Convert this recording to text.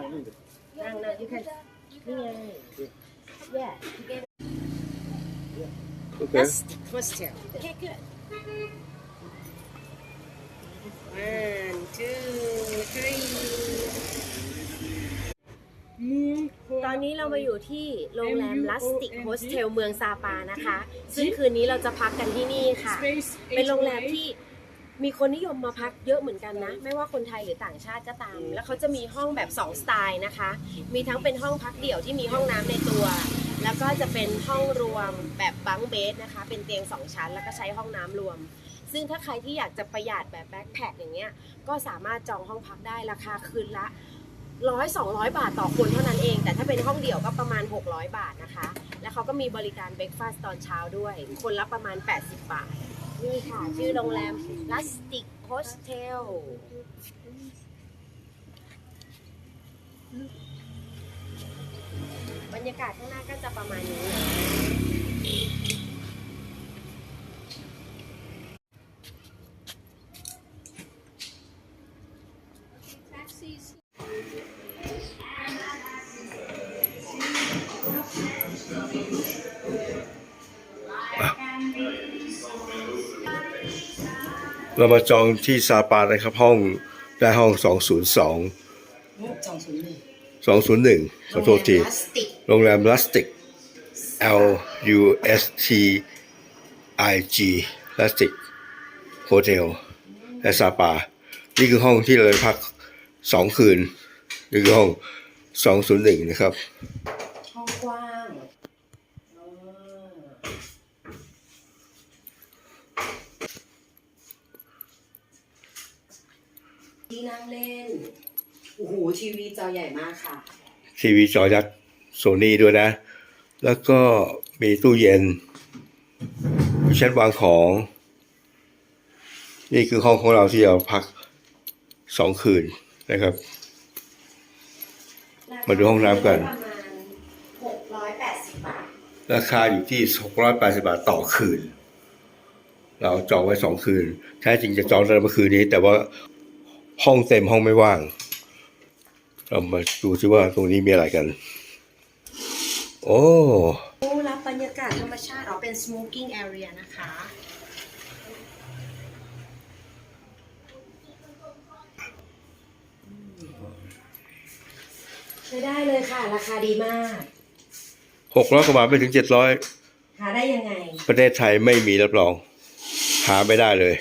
นั่งนี่ดินั่งนั่ง you can นี่ไง yeah you get โอเค That's hostel. Okay, good. One, two, three. ตอนนี้เรามาอยู่ที่โรงแรมลัสติกโฮสเทลเมืองซาปานะคะ ซึ่งคืนนี้เราจะพักกันที่นี่ค่ะ เป็นโรงแรมที่ มีคนนิยมมาพักเยอะเหมือนกันนะ ไม่ว่าคนไทยหรือต่างชาติก็ตาม แล้วเขาจะมีห้องแบบ 2 สไตล์นะคะ มีทั้งเป็นห้องพักเดี่ยวที่มีห้องน้ำในตัว แล้วก็จะเป็นห้องรวมแบบบังเบสนะคะ เป็นเตียง 2 ชั้น แล้วก็ใช้ห้องน้ำรวม ซึ่งถ้าใครที่อยากจะประหยัดแบบแบ็คแพคอย่างเงี้ย ก็สามารถจองห้องพักได้ราคาคืนละร้อยสองร้อยบาทต่อคนเท่านั้นเอง แต่ถ้าเป็นห้องเดี่ยวก็ประมาณ 600 บาทนะคะ แล้วเขาก็มีบริการเบรกฟาสต์ตอนเช้าด้วย คนละประมาณ 80 บาท นี่ค่ะ ชื่อโรงแรม Plastic Hostel บรรยากาศข้างหน้าก็จะประมาณนี้ เรามาจองที่ซาปานะครับห้องได้ห้อง202สองศูนย์หนึ่ง201ขอโทษทีพลาสติกโรงแรมลัสติก L U S T I G ลัสติกโฮเทลและซาปา นี่คือห้องที่เราไปพักสองคืน นี่คือห้อง201นะครับ ห้องกว้าง ที่นั่งเล่น โอ้โหทีวีจอใหญ่มากค่ะ ทีวีจอยักษ์โซนี่ด้วยนะ แล้วก็มีตู้เย็นมีชั้นวางของ นี่คือห้องของเราที่เราพักสองคืนนะครับ มาดูห้องน้ำกัน ประมาณหกร้อยแปดสิบบาท ราคาอยู่ที่ 680 บาทต่อคืน เราจองไว้สองคืน แท้จริงจะจองตั้งแต่เมื่อคืนนี้ แต่ว่า ห้องเต็มห้องไม่ว่างเรามาดูซิว่าตรงนี้มีอะไรกัน โอ้โอ้รับบรรยากาศธรรมชาติอ๋อเป็น smoking area นะคะ ใช้ได้เลยค่ะ ราคาดีมากหกร้อยกว่าบาทไม่ถึงเจ็ดร้อยหาได้ยังไง ประเทศไทยไม่มีรับรอง หาไม่ได้เลย